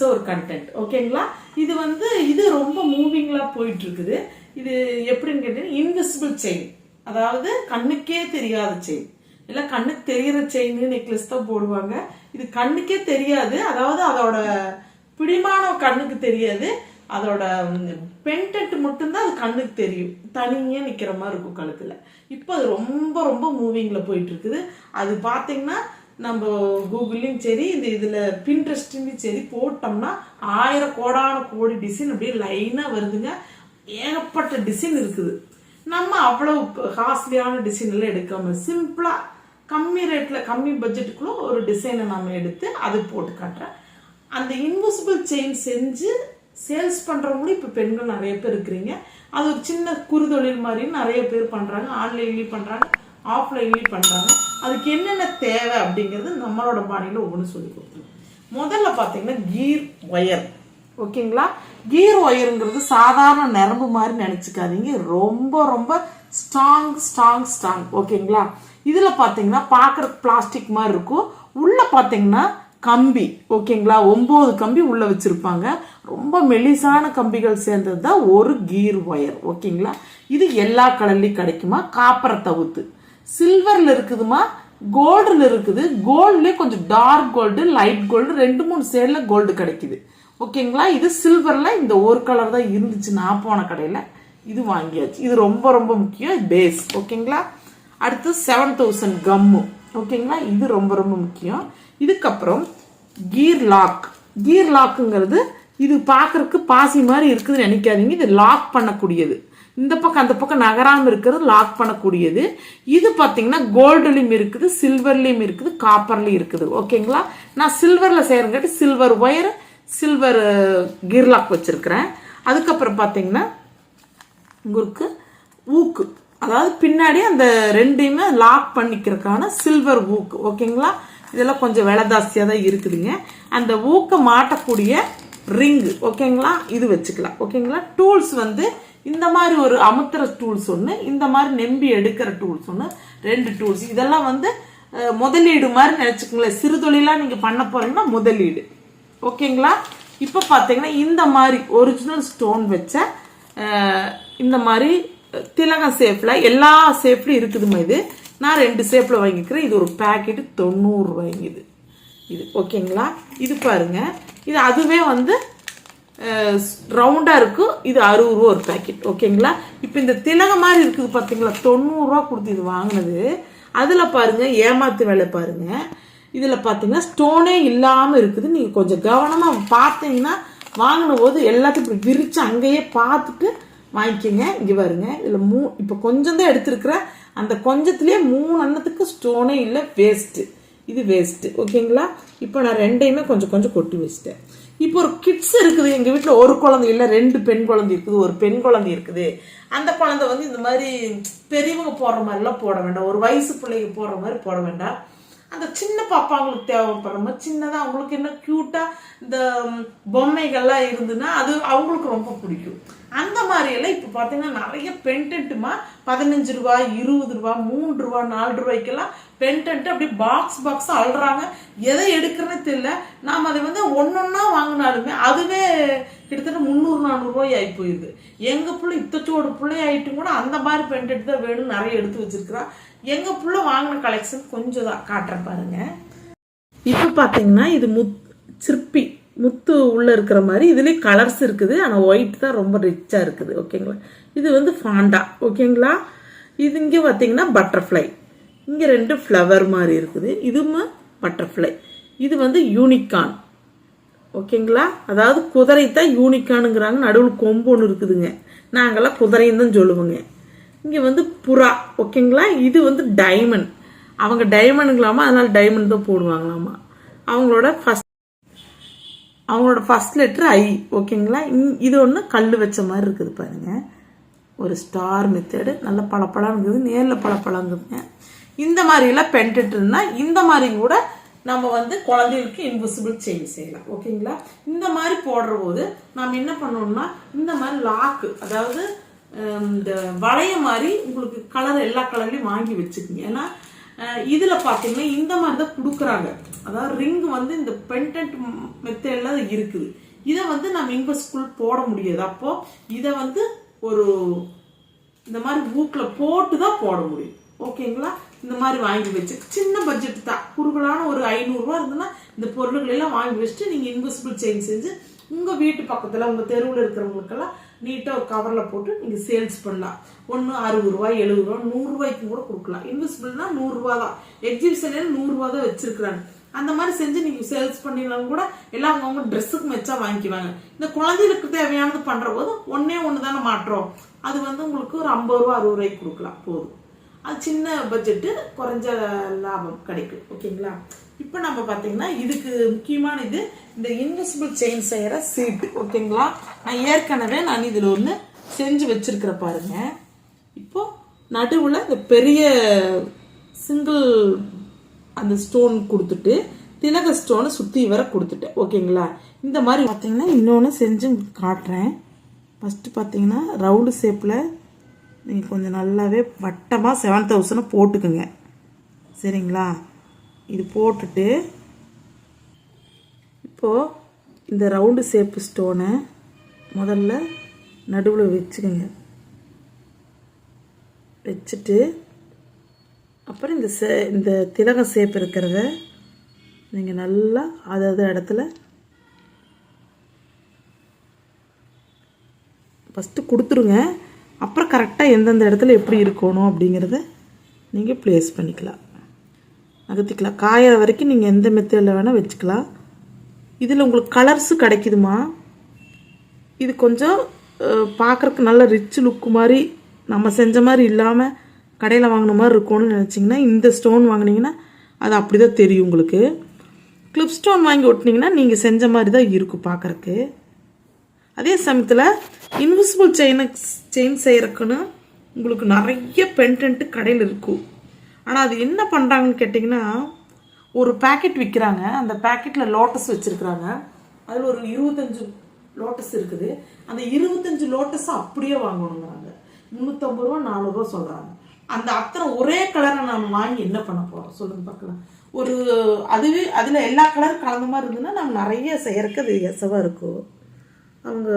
புதுசா ஒரு கண்டென்ட் ஓகேங்களா இது வந்து இது ரொம்ப மூவிங்ல போயிட்டு இருக்குது இது எப்படின்னு கேட்டீங்கன்னா இன்விசிபிள் செயின் அதாவது கண்ணுக்கே தெரியாத செயின் இல்ல கண்ணுக்கு தெரியிற செயின் நெக்லஸ் தான் போடுவாங்க. இது கண்ணுக்கே தெரியாது. அதாவது அதோட பிடிமானம் கண்ணுக்கு தெரியாது. அதோட பென்டென்ட் மட்டும்தான் அது கண்ணுக்கு தெரியும். தனியே நிக்கிற மாதிரி இருக்கும் கழுத்துல. இப்போ அது ரொம்ப ரொம்ப மூவிங்ல போயிட்டு இருக்குது அது பாத்தீங்கன்னா நம்ம கூகுள்லையும் சரி இந்த இதில் பின்ட்ரெஸ்ட்லையும் சரி போட்டோம்னா ஆயிரம் கோடான கோடி டிசைன் அப்படியே லைனாக வருதுங்க. ஏகப்பட்ட டிசைன் இருக்குது. நம்ம அவ்வளோ காஸ்ட்லியான டிசைன் எல்லாம் எடுக்காம சிம்பிளாக கம்மி ரேட்டில் கம்மி பட்ஜெட்டுக்குள்ள ஒரு டிசைனை நம்ம எடுத்து அது போட்டு காட்டுறேன். அந்த இன்விசிபிள் செயின் செஞ்சு சேல்ஸ் பண்ணுறவங்களும் இப்போ பெண்கள் நிறைய பேர் இருக்கிறீங்க. அது ஒரு சின்ன குறுதொழில் மாதிரி நிறைய பேர் பண்ணுறாங்க ஆன்லைன்லேயும் பண்ணுறாங்க ஆஃப்லைன்லேயும் பண்ணுறாங்க அதுக்கு என்னென்ன தேவை அப்படிங்கிறது நம்மளோட பாணியில் ஒவ்வொன்று சொல்லி கொடுத்துருவோம் முதல்ல பார்த்தீங்கன்னா கீர் ஒயர். ஓகேங்களா? கீர் ஒயருங்கிறது சாதாரண நரம்பு மாதிரி நினச்சிக்காதீங்க. ரொம்ப ரொம்ப ஸ்ட்ராங் ஸ்ட்ராங் ஸ்ட்ராங் ஓகேங்களா? இதில் பார்த்தீங்கன்னா பார்க்குறதுக்கு பிளாஸ்டிக் மாதிரி இருக்கும். உள்ளே பார்த்தீங்கன்னா கம்பி. ஓகேங்களா? ஒம்பது கம்பி உள்ளே வச்சுருப்பாங்க. ரொம்ப மெலிசான கம்பிகள் சேர்ந்தது தான் ஒரு கீர் ஒயர். ஓகேங்களா? இது எல்லா கடல்லையும் கிடைக்குமா? காப்பரை தவிர்த்து. சில்வரில் இருக்குதுமா? கோல்டில் இருக்குது. கோல்டுலேயே கொஞ்சம் டார்க் கோல்டு லைட் கோல்டு ரெண்டு மூணு சேரில் கோல்டு கிடைக்குது. ஓகேங்களா இது சில்வரில் இந்த ஒரு கலர் தான் இருந்துச்சு நான் போன கடையில். இது வாங்கியாச்சு. இது ரொம்ப ரொம்ப முக்கியம். பேஸ் ஓகேங்களா அடுத்து செவன் தௌசண்ட் கம்மு ஓகேங்களா இது ரொம்ப ரொம்ப முக்கியம். இதுக்கப்புறம் கீர் லாக் கீர் லாக்குங்கிறது இது பார்க்குறக்கு பாசி மாதிரி இருக்குதுன்னு நினைக்காதீங்க. இது லாக் பண்ணக்கூடியது. இந்த பக்கம் அந்த பக்கம் நகராமல் இருக்கிறது லாக் பண்ணக்கூடியது. இது பார்த்தீங்கன்னா கோல்டுலேயும் இருக்குது சில்வர்லேயும் இருக்குது காப்பர்லேயும் இருக்குது. ஓகேங்களா நான் சில்வரில் செய்கிறங்காட்டி சில்வர் ஒயர் சில்வர் கிர்லாக் uh, வச்சுருக்கிறேன். அதுக்கப்புறம் பார்த்தீங்கன்னா உங்களுக்கு ஊக்கு. அதாவது பின்னாடி அந்த ரெண்டையுமே லாக் பண்ணிக்கிறதுக்கான சில்வர் ஊக்கு. ஓகேங்களா இதெல்லாம் கொஞ்சம் விலை ஜாஸ்தியாக தான் இருக்குதுங்க. அந்த ஊக்கை மாட்டக்கூடிய ரிங்கு ஓகேங்களா இது வச்சுக்கலாம். ஓகேங்களா டூல்ஸ் வந்து இந்த மாதிரி ஒரு அமுத்துற டூல்ஸ் ஒன்று இந்த மாதிரி நெம்பி எடுக்கிற டூல்ஸ் ஒன்று ரெண்டு டூல்ஸ் இதெல்லாம் வந்து முதலீடு மாதிரி நினச்சிக்கோங்களேன். சிறு தொழிலாக நீங்கள் பண்ண போறீங்கன்னா முதலீடு. ஓகேங்களா? இப்போ பார்த்தீங்கன்னா இந்த மாதிரி ஒரிஜினல் ஸ்டோன் வச்ச இந்த மாதிரி திலகம் சேஃபில் எல்லா சேஃப்லையும் இருக்குதுமா இது. நான் ரெண்டு சேஃபில் வாங்கிக்கிறேன். இது ஒரு பேக்கெட்டு தொண்ணூறு ரூபாய்ங்க இது ஓகேங்களா? இது பாருங்க. இது அதுவே வந்து ரவுண்டாக இருக்கும் இது அறுபது ரூபா ஒரு பேக்கெட் ஓகேங்களா இப்போ இந்த திலகம் மாதிரி இருக்குது பார்த்தீங்களா தொண்ணூறுரூவா கொடுத்து இது வாங்கினது. அதில் பாருங்கள் ஏமாத்து வேலை பாருங்கள் இதில் பார்த்தீங்கன்னா ஸ்டோனே இல்லாமல் இருக்குது. நீங்கள் கொஞ்சம் கவனமாக பார்த்தீங்கன்னா வாங்கின போது எல்லாத்தையும் இப்படி விரித்து அங்கேயே பார்த்துட்டு வாங்கிக்கோங்க. இங்கே பாருங்க இதில் மூ இப்போ கொஞ்சம் தான் எடுத்திருக்கிறேன் அந்த கொஞ்சத்துலேயே மூணு அன்னத்துக்கு ஸ்டோனே இல்லை வேஸ்ட்டு இது வேஸ்ட்டு ஓகேங்களா இப்போ நான் ரெண்டையுமே கொஞ்சம் கொஞ்சம் கொட்டி வச்சிட்டேன். இப்போ ஒரு கிட்ஸ் இருக்குது எங்கள் வீட்டில் ஒரு குழந்தை இல்லை ரெண்டு பெண் குழந்தை இருக்குது ஒரு பெண் குழந்தை இருக்குது. அந்த குழந்தை வந்து இந்த மாதிரி பெரியவங்க போடுற மாதிரிலாம் போட வேண்டாம். ஒரு வயசு பிள்ளைங்க போடுற மாதிரி போட வேண்டாம். அந்த சின்ன பாப்பாங்களுக்கு தேவைப்படுற மாதிரி சின்னதாக அவங்களுக்கு என்ன க்யூட்டாக இந்த பொம்மைகள்லாம் இருந்துன்னா அது அவங்களுக்கு ரொம்ப பிடிக்கும். அந்த மாதிரி எல்லாம் இப்போ பார்த்தீங்கன்னா நிறைய பென்டென்ட்டுமா பதினஞ்சு ரூபா இருபது ரூபா மூன்று ரூபா நாலு ரூபாய்க்கெல்லாம் பென்டென்ட் அப்படியே பாக்ஸ் பாக்ஸ் அழுறாங்க எதை எடுக்கிறேன்னு தெரியல. நாம் அதை வந்து ஒன்றொன்னா வாங்கினாலுமே அதுவே கிட்டத்தட்ட முந்நூறு நானூறுரூவாய் ஆகி போயிடுது எங்கள் பிள்ளை இத்தச்சோட பிள்ளை ஆகிட்டும் கூட அந்த மாதிரி பென்டென்ட் தான் வேணும்னு நிறைய எடுத்து வச்சிருக்கிறா. எங்கள் பிள்ளை வாங்கின கலெக்ஷன் கொஞ்சம் தான் காட்டுறேன் பாருங்க. இப்போ பார்த்தீங்கன்னா இது முத் சிற்பி. முத்து உள்ளே இருக்கிற மாதிரி. இதுலேயே கலர்ஸ் இருக்குது. ஆனால் ஒயிட் தான் ரொம்ப ரிச்சாக இருக்குது. ஓகேங்களா இது வந்து ஃபாண்டா ஓகேங்களா இது இங்கே பார்த்தீங்கன்னா பட்டர்ஃப்ளை இங்கே ரெண்டு ஃப்ளவர் மாதிரி இருக்குது. இதுவும் பட்டர்ஃப்ளை இது வந்து யூனிகான் ஓகேங்களா அதாவது குதிரை தான் யூனிகானுங்கிறாங்க நடுவில் கொம்பு ஒன்று இருக்குதுங்க. நாங்கள்லாம் குதிரைன்னு தான் சொல்லுவோங்க. இங்கே வந்து புறா. ஓகேங்களா இது வந்து டைமண்ட் அவங்க டைமண்டுங்களாமா அதனால் டைமண்ட் தான் போடுவாங்களாமா? அவங்களோட ஃபஸ்ட் அவங்களோட ஃபர்ஸ்ட் லெட்டர் ஐ ஓகேங்களா இது ஒன்று கல் வச்ச மாதிரி இருக்குது பாருங்க. ஒரு ஸ்டார் மெத்தடு நல்ல பளபளங்குது நேரில் பளபளங்குதுங்க. இந்த மாதிரிலாம் பென்டென்ட் இருந்தால் இந்த மாதிரி கூட நம்ம வந்து குழந்தைகளுக்கு இன்விசிபிள் செயின் செய்யலாம் ஓகேங்களா இந்த மாதிரி போடுற போது நாம் என்ன பண்ணணும்னா இந்த மாதிரி லாக்கு அதாவது இந்த வளைய மாதிரி உங்களுக்கு கலர் எல்லா கலர்லையும் வாங்கி வச்சுக்கோங்க. ஏன்னா இதில் பார்த்தீங்கன்னா இந்த மாதிரி தான் கொடுக்குறாங்க. அதாவது ரிங் வந்து இந்த பென்டென்ட் மெத்தடில் இருக்குது. இதை வந்து நம்ம இன்வெஸ்ட்குள் போட முடியாது. அப்போ இதை வந்து ஒரு இந்த மாதிரி ஊக்கில் போட்டு தான் போட முடியும். ஓகேங்களா இந்த மாதிரி வாங்கி வச்சு. சின்ன பட்ஜெட் தான். குறுகலான ஒரு ஐநூறுரூவா இருந்ததுன்னா இந்த பொருள்கள் எல்லாம் வாங்கி வச்சுட்டு நீங்கள் இன்வெஸ்டிபிள் செயின் செஞ்சு உங்கள் வீட்டு பக்கத்தில் உங்கள் தெருவில் இருக்கிறவங்களுக்கெல்லாம் நீட்டாக ஒரு கவரில் போட்டு நீங்கள் சேல்ஸ் பண்ணலாம். ஒன்று அறுபது ரூபாய் எழுபது ரூபா நூறுரூவாய்க்கு கூட கொடுக்கலாம். இன்வெஸ்டிபிள்னா நூறுரூவா தான். எக்ஸிபிஷனில் நூறுரூவா தான் வச்சுருக்குறாங்க. அந்த மாதிரி செஞ்சு நீங்கள் சேல்ஸ் பண்ணினாலும் கூட எல்லாம் அவங்கவுங்க ட்ரெஸ்ஸுக்கு மெச்சா வாங்கிக்குவாங்க. இந்த குழந்தைகளுக்கு தேவையானது பண்ற போது ஒன்றே ஒன்று தானே மாற்றோம். அது வந்து உங்களுக்கு ஒரு ஐம்பது ரூபா அறுபது ரூபாய்க்கு கொடுக்கலாம் போதும். அது சின்ன பட்ஜெட்டு குறைஞ்ச லாபம் கிடைக்கும். ஓகேங்களா? இப்போ நம்ம பார்த்தீங்கன்னா இதுக்கு முக்கியமான இது இந்த இன்வெஸ்டிபிள் செயின் செய்கிற சீட்டு ஓகேங்களா? நான் ஏற்கனவே நான் இதில் ஒன்று செஞ்சு வச்சிருக்கிற பாருங்க. இப்போ நடுவில் இந்த பெரிய சிங்கிள் அந்த ஸ்டோன் கொடுத்துட்டு திலக ஸ்டோனை சுற்றி வர கொடுத்துட்டேன் ஓகேங்களா இந்த மாதிரி பார்த்தீங்கன்னா இன்னொன்று செஞ்சு காட்டுறேன். ஃபஸ்ட்டு பார்த்தீங்கன்னா ரவுண்டு ஷேப்பில் நீங்கள் கொஞ்சம் நல்லாவே வட்டமாக செவன் தௌசண்ட் போட்டுக்குங்க. சரிங்களா? இது போட்டுட்டு இப்போது இந்த ரவுண்டு ஷேப்பு ஸ்டோனை முதல்ல நடுவில் வச்சுக்கோங்க. வச்சுட்டு அப்புறம் இந்த சே இந்த திலகம் சேப் இருக்கிறத நீங்கள் நல்லா அதாவது இடத்துல ஃபஸ்ட்டு கொடுத்துருங்க. அப்புறம் கரெக்டாக எந்தெந்த இடத்துல எப்படி இருக்கணும் அப்படிங்கிறத நீங்கள் ப்ளேஸ் பண்ணிக்கலாம். நகர்த்திக்கலாம். காயிற வரைக்கும் நீங்கள் எந்த மெத்தடில் வேணால் வச்சுக்கலாம். இதில் உங்களுக்கு கலர்ஸு கிடைக்குதுமா? இது கொஞ்சம் பார்க்குறக்கு நல்ல ரிச் லுக்கு மாதிரி நம்ம செஞ்ச மாதிரி இல்லாமல் கடையில் வாங்கின மாதிரி இருக்கும்னு நினச்சிங்கன்னா இந்த ஸ்டோன் வாங்கினீங்கன்னா அது அப்படி தான் தெரியும் உங்களுக்கு. கிளிப் ஸ்டோன் வாங்கி ஒட்டினீங்கன்னா நீங்கள் செஞ்ச மாதிரி தான் இருக்கும் பார்க்குறக்கு அதே சமயத்தில் இன்விசிபிள் செயினை செயின் செய்கிறக்குன்னு உங்களுக்கு நிறைய பென்டென்ட்டு கடையில் இருக்கும். ஆனால் அது என்ன பண்ணுறாங்கன்னு கேட்டிங்கன்னா ஒரு பேக்கெட் விற்கிறாங்க அந்த பேக்கெட்டில் லோட்டஸ் வச்சுருக்குறாங்க. அதில் ஒரு இருபத்தஞ்சு லோட்டஸ் இருக்குது. அந்த இருபத்தஞ்சு லோட்டஸை அப்படியே வாங்கணுங்கிறாங்க முந்நூற்றம்பது ரூபா நானூறுரூவா சொல்கிறாங்க அந்த அத்தனை ஒரே கலரை நம்ம வாங்கி என்ன பண்ண போகிறோம் சொல்லுங்க பார்க்கலாம். ஒரு அதுவே அதில் எல்லா கலரும் கலந்த மாதிரி இருந்ததுன்னா நம்ம நிறைய செய்கிறக்கு அது எசவாக இருக்கும். அவங்க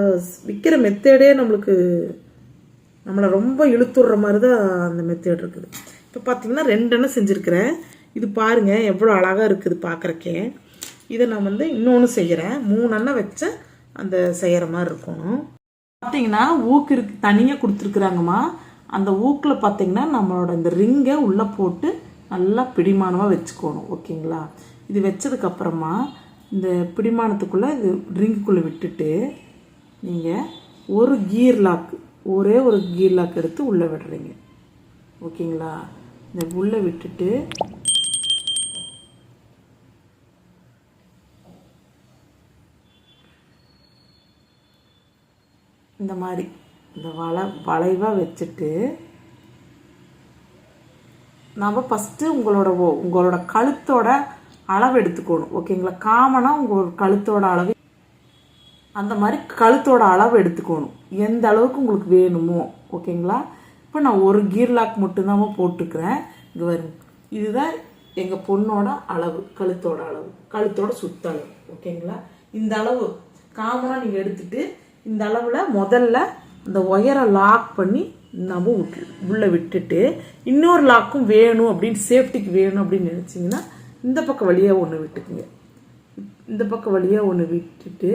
விற்கிற மெத்தேடே நம்மளுக்கு நம்மளை ரொம்ப இழுத்துடுற மாதிரி தான் அந்த மெத்தேட் இருக்குது. இப்போ பார்த்தீங்கன்னா ரெண்டு எண்ணெய் செஞ்சுருக்கிறேன். இது பாருங்கள் எவ்வளோ அழகாக இருக்குது பார்க்குறக்கே இதை நான் வந்து இன்னொன்று செய்கிறேன் மூணு எண்ணெய் வச்ச அந்த செய்கிற மாதிரி இருக்கணும். பார்த்தீங்கன்னா ஊக்கு இருக்கு தனியாக கொடுத்துருக்குறாங்கம்மா. அந்த ஊக்கில் பார்த்திங்கன்னா நம்மளோட இந்த ரிங்கை உள்ளே போட்டு நல்லா பிடிமானமாக வச்சுக்கணும் ஓகேங்களா? இது வச்சதுக்கப்புறமா இந்த பிடிமானத்துக்குள்ளே இது ரிங்குக்குள்ளே விட்டுட்டு நீங்கள் ஒரு கீர் லாக் ஒரே ஒரு கீர் லாக் எடுத்து உள்ளே விடுறீங்க ஓகேங்களா? இந்த உள்ளே விட்டுட்டு இந்த மாதிரி. இந்த வளை வளைவாக வச்சுட்டு நம்ம ஃபஸ்ட்டு உங்களோட உங்களோட கழுத்தோட அளவு எடுத்துக்கணும். ஓகேங்களா காமனாக உங்களோட கழுத்தோட அளவு. அந்த மாதிரி கழுத்தோட அளவு எடுத்துக்கணும். எந்த அளவுக்கு உங்களுக்கு வேணுமோ. ஓகேங்களா இப்போ நான் ஒரு கீர் லாக் மட்டும்தான் போட்டுக்கிறேன். இங்கே வரும் இதுதான் எங்கள் பொண்ணோட அளவு கழுத்தோட அளவு கழுத்தோட சுத்தளவு. ஓகேங்களா இந்த அளவு. காமனாக நீங்கள் எடுத்துட்டு இந்த அளவில் முதல்ல அந்த ஒயரை லாக் பண்ணி நம்ம விட்டு உள்ளே விட்டுட்டு இன்னொரு லாக்கும் வேணும் அப்படின்னு சேஃப்டிக்கு வேணும் அப்படின்னு நினச்சிங்கன்னா இந்த பக்கம் வழியாக ஒன்று விட்டுக்குங்க. இந்த பக்கம் வழியாக ஒன்று விட்டுட்டு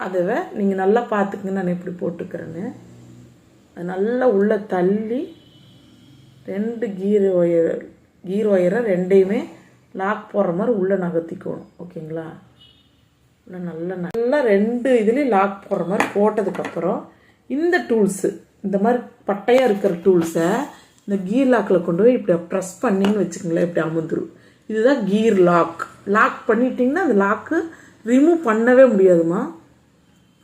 அதை நீங்கள் நல்லா பார்த்துக்குங்க நான் எப்படி போட்டுக்கிறேன்னு அது நல்லா உள்ளே தள்ளி ரெண்டு கீர் ஒயர் கீர் ஒயரை ரெண்டையுமே லாக் போடுற மாதிரி உள்ளே நகர்த்திக்கணும். ஓகேங்களா? உள்ள நல்லா நல்லா ரெண்டு இதுலேயும் லாக் போடுற மாதிரி போட்டதுக்கப்புறம் இந்த டூல்ஸு இந்த மாதிரி பட்டையாக இருக்கிற டூல்ஸை இந்த கீர் லாக்கில் கொண்டு போய் இப்படி ப்ரெஸ் பண்ணின்னு வச்சுக்கோங்களேன் இப்படி அமுந்துரும். இதுதான் கீர் லாக் லாக் பண்ணிட்டீங்கன்னா அந்த லாக்கு ரிமூவ் பண்ணவே முடியாதுமா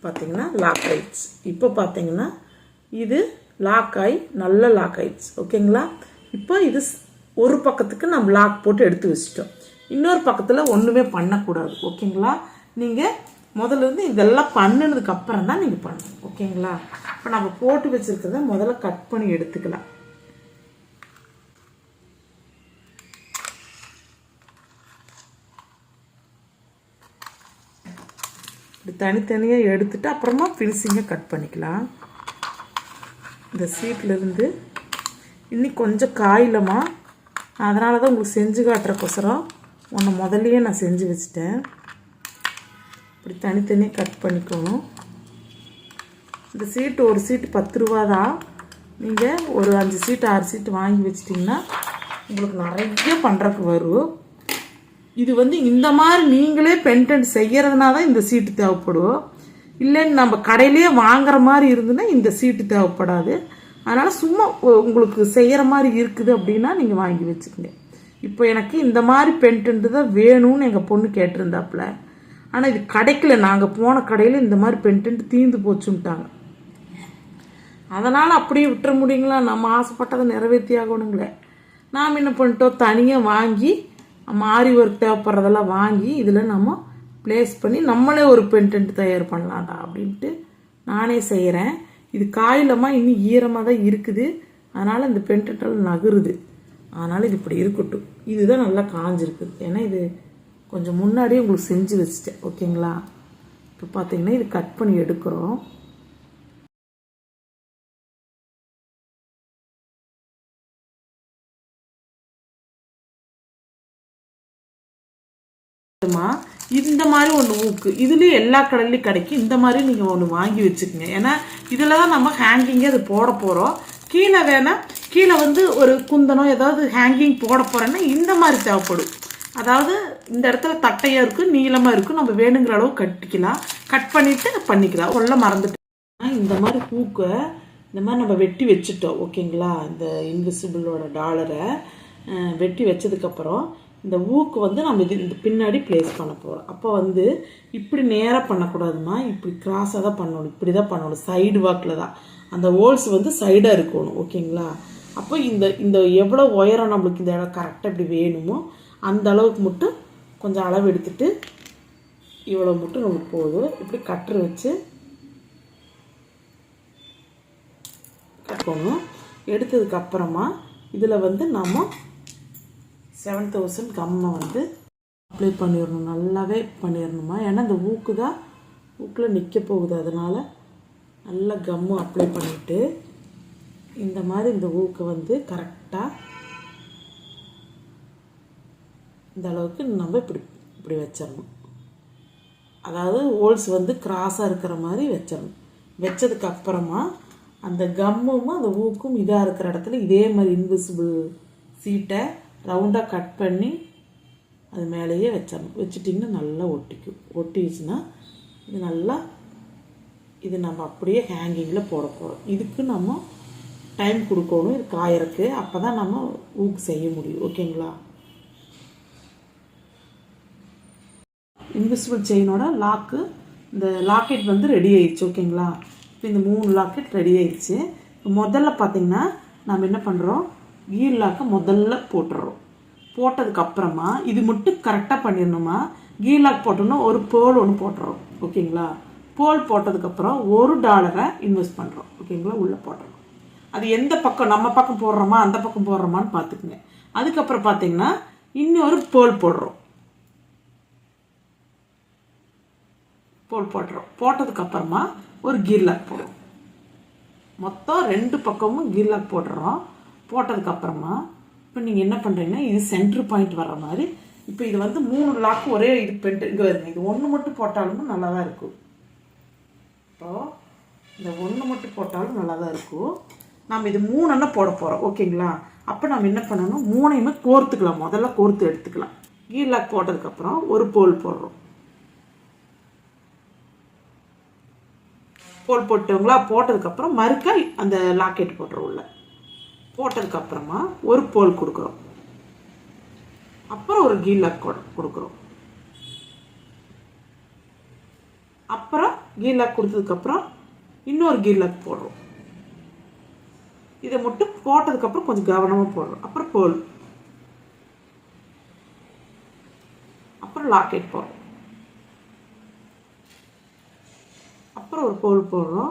பார்த்தீங்கன்னா லாக் ஆயிடுச்சு. இப்போ பார்த்தீங்கன்னா இது லாக் ஆகி நல்ல லாக் ஆயிடுச்சு. ஓகேங்களா இப்போ இது ஒரு பக்கத்துக்கு நம்ம லாக் போட்டு எடுத்து வச்சிட்டோம். இன்னொரு பக்கத்தில் ஒன்றுமே பண்ணக்கூடாது. ஓகேங்களா நீங்கள் முதல்ல இருந்து இதெல்லாம் பண்ணினதுக்கு அப்புறம் தான் நீங்கள் பண்ணணும். ஓகேங்களா இப்போ நம்ம போட்டு வச்சுருக்கிறத முதல்ல கட் பண்ணி எடுத்துக்கலாம். இப்படி தனித்தனியாக எடுத்துட்டு அப்புறமா ஃபினிஷிங்கை கட் பண்ணிக்கலாம். இந்த ஸ்வீட்லேருந்து இன்னி கொஞ்சம் காயிலமா அதனால தான் உங்களுக்கு செஞ்சு காட்டுறக்கோசரம் ஒன்று முதல்லையே நான் செஞ்சு வச்சுட்டேன். இப்படி தனித்தனியாக கட் பண்ணிக்கணும். இந்த சீட்டு ஒரு சீட்டு பத்து ரூபா தான் நீங்கள் ஒரு அஞ்சு சீட்டு ஆறு சீட்டு வாங்கி வச்சிட்டிங்கன்னா உங்களுக்கு நிறைய பண்ணுறக்கு வரும். இது வந்து இந்த மாதிரி நீங்களே பென்டென்ட் செய்கிறதுனா தான் இந்த சீட்டு தேவைப்படும். இல்லைன்னு நம்ம கடையிலேயே வாங்குற மாதிரி இருந்துன்னா இந்த சீட்டு தேவைப்படாது. அதனால் சும்மா உங்களுக்கு செய்கிற மாதிரி இருக்குது அப்படின்னா நீங்கள் வாங்கி வச்சுக்கோங்க. இப்போ எனக்கு இந்த மாதிரி பென்டென்ட்டு தான் வேணும்னு எங்கள் பொண்ணு கேட்டிருந்தாப்புல. ஆனால் இது கிடைக்கல. நாங்கள் போன கடையில் இந்த மாதிரி பென்டென்ட் தீந்து போச்சுன்ட்டாங்க. அதனால் அப்படியே விட்டுற முடியுங்களா? நம்ம ஆசைப்பட்டதை நிறைவேற்றி ஆகணுங்களே. நாம் என்ன பண்ணிட்டோம்? தனியாக வாங்கி மாறி ஒர்க் தேவைப்படுறதெல்லாம் வாங்கி இதில் நம்ம ப்ளேஸ் பண்ணி நம்மளே ஒரு பென்டென்ட் தயார் பண்ணலாம்டா அப்படின்ட்டு நானே செய்கிறேன் இது காயிலமாக இன்னும் ஈரமாக தான் இருக்குது. அதனால் இந்த பென்டென்டெல்லாம் நகருது. அதனால் இது இப்படி இருக்கட்டும். இதுதான் நல்லா காஞ்சிருக்குது ஏன்னா இது கொஞ்சம் முன்னாடியே உங்களுக்கு செஞ்சு வச்சுட்டேன் ஓகேங்களா? இப்போ பார்த்தீங்கன்னா இது கட் பண்ணி எடுக்கிறோம். இந்த மாதிரி ஒன்று ஊக்கு. இதுலேயும் எல்லா கடல்லையும் கிடைக்கும். இந்த மாதிரி நீங்கள் ஒன்று வாங்கி வச்சுக்கோங்க. ஏன்னா இதில் தான் நம்ம ஹேங்கிங்கே அது போட போகிறோம் கீழே வேணா கீழே வந்து ஒரு குந்தனம் ஏதாவது ஹேங்கிங் போட போகிறேன்னா இந்த மாதிரி தேவைப்படும். அதாவது இந்த இடத்துல தட்டையாக இருக்கும் நீளமாக இருக்கும் நம்ம வேணுங்கிற அளவு கட்டிக்கலாம். கட் பண்ணிவிட்டு பண்ணிக்கலாம். உள்ள மறந்துட்டு இந்த மாதிரி பூக்கை இந்த மாதிரி நம்ம வெட்டி வச்சுட்டோம். ஓகேங்களா? இந்த இன்விசிபிளோட டாலரை வெட்டி வச்சதுக்கப்புறம் இந்த ஊக்கு வந்து நம்ம இது இந்த பின்னாடி ப்ளேஸ் பண்ண போகிறோம் அப்போ வந்து இப்படி நேராக பண்ணக்கூடாதுமா? இப்படி கிராஸாக தான் பண்ணணும். இப்படி தான் பண்ணணும். சைடு வாக்கில் தான். அந்த ஹோல்ஸ் வந்து சைடாக இருக்கணும். ஓகேங்களா? அப்போ இந்த இந்த எவ்வளோ உயரம் நம்மளுக்கு இந்த இடம் கரெக்டாக இப்படி வேணுமோ அந்த அளவுக்கு மட்டும் கொஞ்சம் அளவு எடுத்துட்டு இவ்வளோ மட்டும் நமக்கு போதும். இப்படி கட்டர் வச்சு கட்டணும் எடுத்ததுக்கு அப்புறமா இதில் வந்து நம்ம செவன் தௌசண்ட் கம்மை வந்து அப்ளை பண்ணிடணும். நல்லாவே பண்ணிடணுமா? ஏன்னா இந்த ஊக்கு தான் ஊக்கில் நிற்க போகுது. அதனால் நல்லா கம்மு அப்ளை பண்ணிவிட்டு இந்த மாதிரி இந்த ஊக்கை வந்து கரெக்டாக இந்த அளவுக்கு நம்ம இப்படி இப்படி வச்சிடணும் அதாவது ஹோல்ஸ் வந்து கிராஸாக இருக்கிற மாதிரி வச்சிடணும் வச்சதுக்கு அப்புறமா அந்த கம்மும் அந்த ஊக்கும் இதாக இருக்கிற இடத்துல இதே மாதிரி இன்விசிபிள் சீட்டை ரவுண்டாக கட் பண்ணி அது மேலேயே வச்சிடணும் வச்சிட்டிங்கன்னா நல்லா ஒட்டிக்கும். ஒட்டிச்சுன்னா இது நல்லா இது நம்ம அப்படியே ஹேங்கிங்கில் போட போகிறோம் இதுக்கு நம்ம டைம் கொடுக்கணும். இது காயறக்கு அப்போ தான் நம்ம ஊக்கு செய்ய முடியும். ஓகேங்களா? இன்விசிபிள் செயினோட லாக்கு இந்த லாக்கெட் வந்து ரெடி ஆயிடுச்சு ஓகேங்களா இப்போ இந்த மூணு லாக்கெட் ரெடி ஆயிடுச்சு. இப்போ முதல்ல பார்த்தீங்கன்னா நம்ம என்ன பண்ணுறோம் கீர் லாக்கை முதல்ல போட்டுடுறோம் போட்டதுக்கப்புறமா இது மட்டும் கரெக்டாக பண்ணிடணுமா? கீர் லாக் போட்டோம்னா ஒரு போல் ஒன்று போட்டுறோம் ஓகேங்களா போல் போட்டதுக்கப்புறம் ஒரு டாலரை இன்வெஸ்ட் பண்ணுறோம் ஓகேங்களா உள்ளே போடுறோம் அது எந்த பக்கம் நம்ம பக்கம் போடுறோமா அந்த பக்கம் போடுறோமான்னு பார்த்துக்குங்க அதுக்கப்புறம் பார்த்தீங்கன்னா இன்னொரு போல் போடுறோம். போல் போட்டுறோம் போட்டதுக்கு அப்புறமா ஒரு கீர்லாக் போடுறோம் மொத்தம் ரெண்டு பக்கமும் கீர்லாக் போடுறோம் போட்டதுக்கு அப்புறமா இப்போ நீங்கள் என்ன பண்ணுறீங்கன்னா இது சென்ட்ரு பாயிண்ட் வர்ற மாதிரி. இப்போ இது வந்து மூணு லாக்கு ஒரே இது பென்ட் இங்கே வருங்க இது ஒன்று மட்டும் போட்டாலும் நல்லா தான் இருக்கும். இப்போது இந்த ஒன்று மட்டும் போட்டாலும் நல்லா தான் இருக்கும். நாம் இது மூணுன்னா போட போகிறோம் ஓகேங்களா? அப்போ நம்ம என்ன பண்ணணும்? மூணையுமே கோர்த்துக்கலாம். முதல்ல கோர்த்து எடுத்துக்கலாம். கீர்லாக் போட்டதுக்கப்புறம் ஒரு போல் போடுறோம். போல் போட்டவங்களா போட்டதுக்கப்புறம் மறுக்க அந்த லாக்கெட் போட்டுறோம் உள்ள போட்டதுக்கப்புறமா ஒரு போல் கொடுக்குறோம். அப்புறம் ஒரு கீலாக் கொடுக்குறோம். அப்புறம் கீலாக் கொடுத்ததுக்கப்புறம் இன்னொரு கீலாக் போடுறோம். இதை மட்டும் போட்டதுக்கப்புறம் கொஞ்சம் கவனமாக போடுறோம். அப்புறம் போல். அப்புறம் லாக்கெட் போடுறோம். அப்புறம் ஒரு போல் போடுறோம்.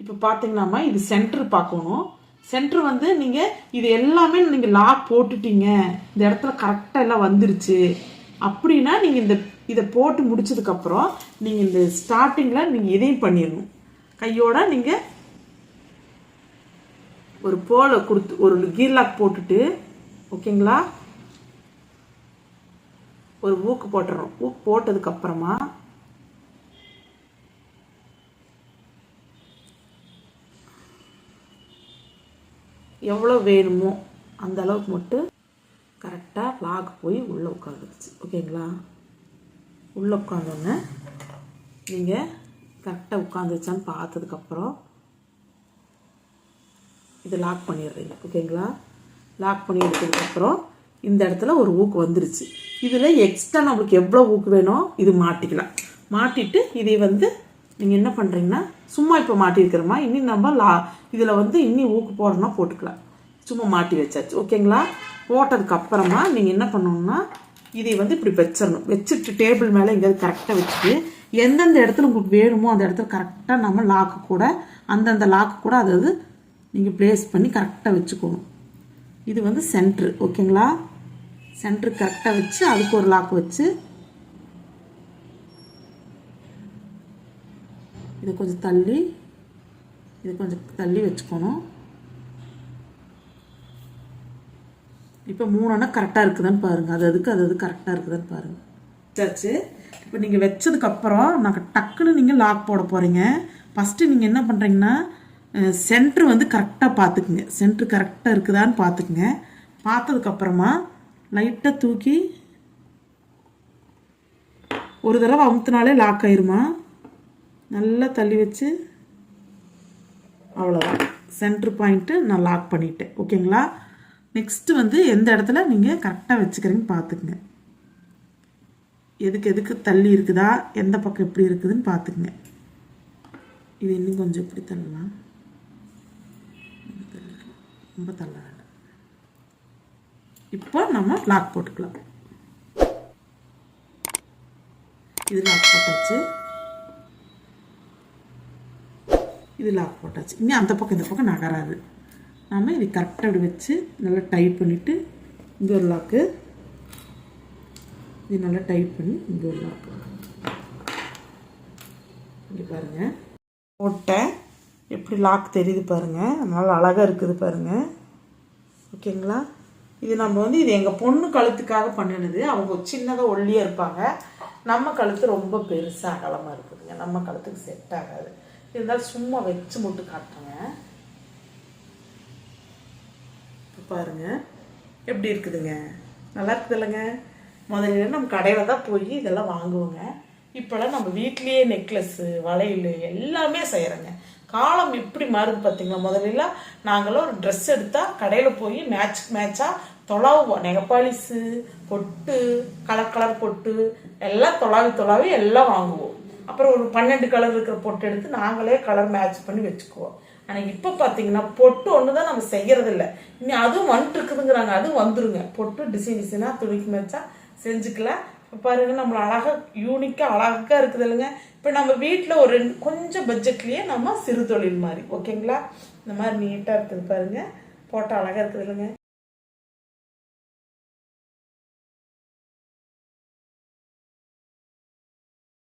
இப்போ பார்த்தீங்கன்னாமா இது சென்டர் பார்க்கணும். சென்டர் வந்து நீங்கள் இது எல்லாமே நீங்கள் லாக் போட்டுட்டீங்க. இந்த இடத்துல கரெக்டாக எல்லாம் வந்துருச்சு. அப்படின்னா நீங்கள் இந்த இதை போட்டு முடிச்சதுக்கப்புறம் நீங்கள் இந்த ஸ்டார்டிங்கில் நீங்கள் இதையும் பண்ணிடணும். கையோட நீங்கள் ஒரு போலை கொடுத்து ஒரு கீர் லாக் போட்டுட்டு ஓகேங்களா? ஒரு ஊக்கு போட்டுறோம். ஊக்கு போட்டதுக்கப்புறமா எவ்வளோ வேணுமோ அந்த அளவுக்கு மட்டும் கரெக்டாக லாக் போய் உள்ளே உட்காந்துருச்சு. ஓகேங்களா? உள்ளே உட்காந்தோன்னே நீங்கள் கரெக்டாக உட்காந்துருச்சான்னு பார்த்ததுக்கப்புறம் இது லாக் பண்ணிடுறீங்க. ஓகேங்களா? லாக் பண்ணி எடுத்ததுக்கப்புறம் இந்த இடத்துல ஒரு ஊக்கு வந்துருச்சு. இதில் எக்ஸ்ட்ரா நம்மளுக்கு எவ்வளோ ஊக்கு வேணும் இது மாட்டிக்கலாம். மாட்டிட்டு இதை வந்து நீங்கள் என்ன பண்ணுறீங்கன்னா சும்மா இப்போ மாட்டியிருக்கிறோமா? இனி நம்ம லா இதில் வந்து இன்னி ஊக்கு போடணும்னா போட்டுக்கலாம். சும்மா மாட்டி வச்சாச்சு. ஓகேங்களா? போட்டதுக்கு அப்புறமா நீங்கள் என்ன பண்ணணும்னா இதை வந்து இப்படி வச்சிடணும். வச்சுட்டு டேபிள் மேலே எங்கேயாவது கரெக்டாக வச்சுட்டு எந்தெந்த இடத்துல உங்களுக்கு வேணுமோ அந்த இடத்துல கரெக்டாக நம்ம லாக்கு கூட அந்தந்த லாக்கு கூட அதாவது நீங்கள் ப்ளேஸ் பண்ணி கரெக்டாக வச்சுக்கணும். இது வந்து சென்ட்ரு ஓகேங்களா? சென்ட்ரு கரெக்டாக வச்சு அதுக்கு ஒரு லாக் வச்சு இதை கொஞ்சம் தள்ளி இதை கொஞ்சம் தள்ளி வச்சுக்கணும். இப்போ மூணுன்னா கரெக்டாக இருக்குதுன்னு பாருங்கள் அது அதுக்கு அது அது கரெக்டாக இருக்குதான்னு பாருங்கள் சச்சு இப்போ நீங்கள் வச்சதுக்கப்புறம் நாங்கள் டக்குன்னு நீங்கள் லாக் போட போகிறீங்க ஃபஸ்ட்டு நீங்கள் என்ன பண்ணுறீங்கன்னா சென்ட்ரு வந்து கரெக்டாக பார்த்துக்குங்க. சென்ட்ரு கரெக்டாக இருக்குதான்னு பார்த்துக்குங்க. பார்த்ததுக்கப்புறமா லைட்டாக தூக்கி ஒரு தடவை அமுத்தினாலே லாக் ஆயிருமா? நல்லா தள்ளி வச்சு அவ்வளோதான் சென்ட்ரு பாயிண்ட்டு நான் லாக் பண்ணிட்டேன். ஓகேங்களா நெக்ஸ்ட்டு வந்து எந்த இடத்துல நீங்கள் கரெக்டாக வச்சுக்கிறீங்கன்னு பார்த்துக்குங்க. எதுக்கு எதுக்கு தள்ளி இருக்குதா? எந்த பக்கம் எப்படி இருக்குதுன்னு பார்த்துக்குங்க. இது இன்னும் கொஞ்சம் இப்படி தள்ளலாம். ரொம்ப தள்ள வேண்டாம் இப்போ நம்ம லாக் போட்டுக்கலாம். இது லாக் போட்டாச்சு. இது லாக் போட்டாச்சு. இனி அந்த பக்கம் இந்த பக்கம் நகராது. நாம் இது கரெக்டாக அப்படி வச்சு நல்லா டைட் பண்ணிவிட்டு இங்கே ஒரு லாக்கு இது நல்லா டைட் பண்ணி இங்கே ஒரு லாக்கு இங்கே பாருங்கள் போட்டேன் இப்படி லாக் தெரியுது பாருங்கள் அதனால் அழகாக இருக்குது பாருங்கள் ஓகேங்களா இது நம்ம வந்து இது எங்கள் பொண்ணு கழுத்துக்காக பண்ணினது. அவங்க சின்னதாக ஒல்லியாக இருப்பாங்க. நம்ம கழுத்து ரொம்ப பெருசாக அகலமாக இருக்குதுங்க. நம்ம கழுத்துக்கு செட் ஆகாது. இருந்தாலும் சும்மா வச்சு மட்டும் காட்டுங்க. இப்போ பாருங்க. எப்படி இருக்குதுங்க? நல்லா இருக்குது இல்லைங்க? முதல்ல நம்ம கடையில் தான் போய் இதெல்லாம் வாங்குவோங்க. இப்போல்லாம் நம்ம வீட்லேயே நெக்லஸ்ஸு வளையல் எல்லாமே செய்கிறோங்க காலம் எப்படி மாறுது பார்த்தீங்களா முதல்ல நாங்களாம் ஒரு ட்ரெஸ் எடுத்தால் கடையில் போய் மேட்ச்க்கு மேட்சாக தொலாவுவோம். நெகப்பாலிஸு பொட்டு கலர் கலர் பொட்டு எல்லாம் தொலாவி தொலாவி எல்லாம் வாங்குவோம். அப்புறம் ஒரு பன்னெண்டு கலர் இருக்கிற பொட்டு எடுத்து நாங்களே கலர் மேட்ச் பண்ணி வச்சுக்குவோம். ஆனால் இப்போ பார்த்தீங்கன்னா பொட்டு ஒன்று தான் நம்ம செய்யறது இல்லை இனி அதுவும் வந்துட்டு இருக்குதுங்கிறாங்க அதுவும் வந்துருங்க. பொட்டு டிசைன் டிசைனாக துணிக்கு மேட்சா செஞ்சுக்கலாம் பாருங்க நம்மள அழகாக யூனிக்காக அழகாக இருக்குது இல்லைங்க. இப்போ நம்ம வீட்டில் ஒரு கொஞ்சம் பட்ஜெட்லேயே நம்ம சிறு தொழில் மாதிரி ஓகேங்களா இந்த மாதிரி நீட்டாக இருக்குது பாருங்கள் போட்டால் அழகாக இருக்குது இல்லைங்க.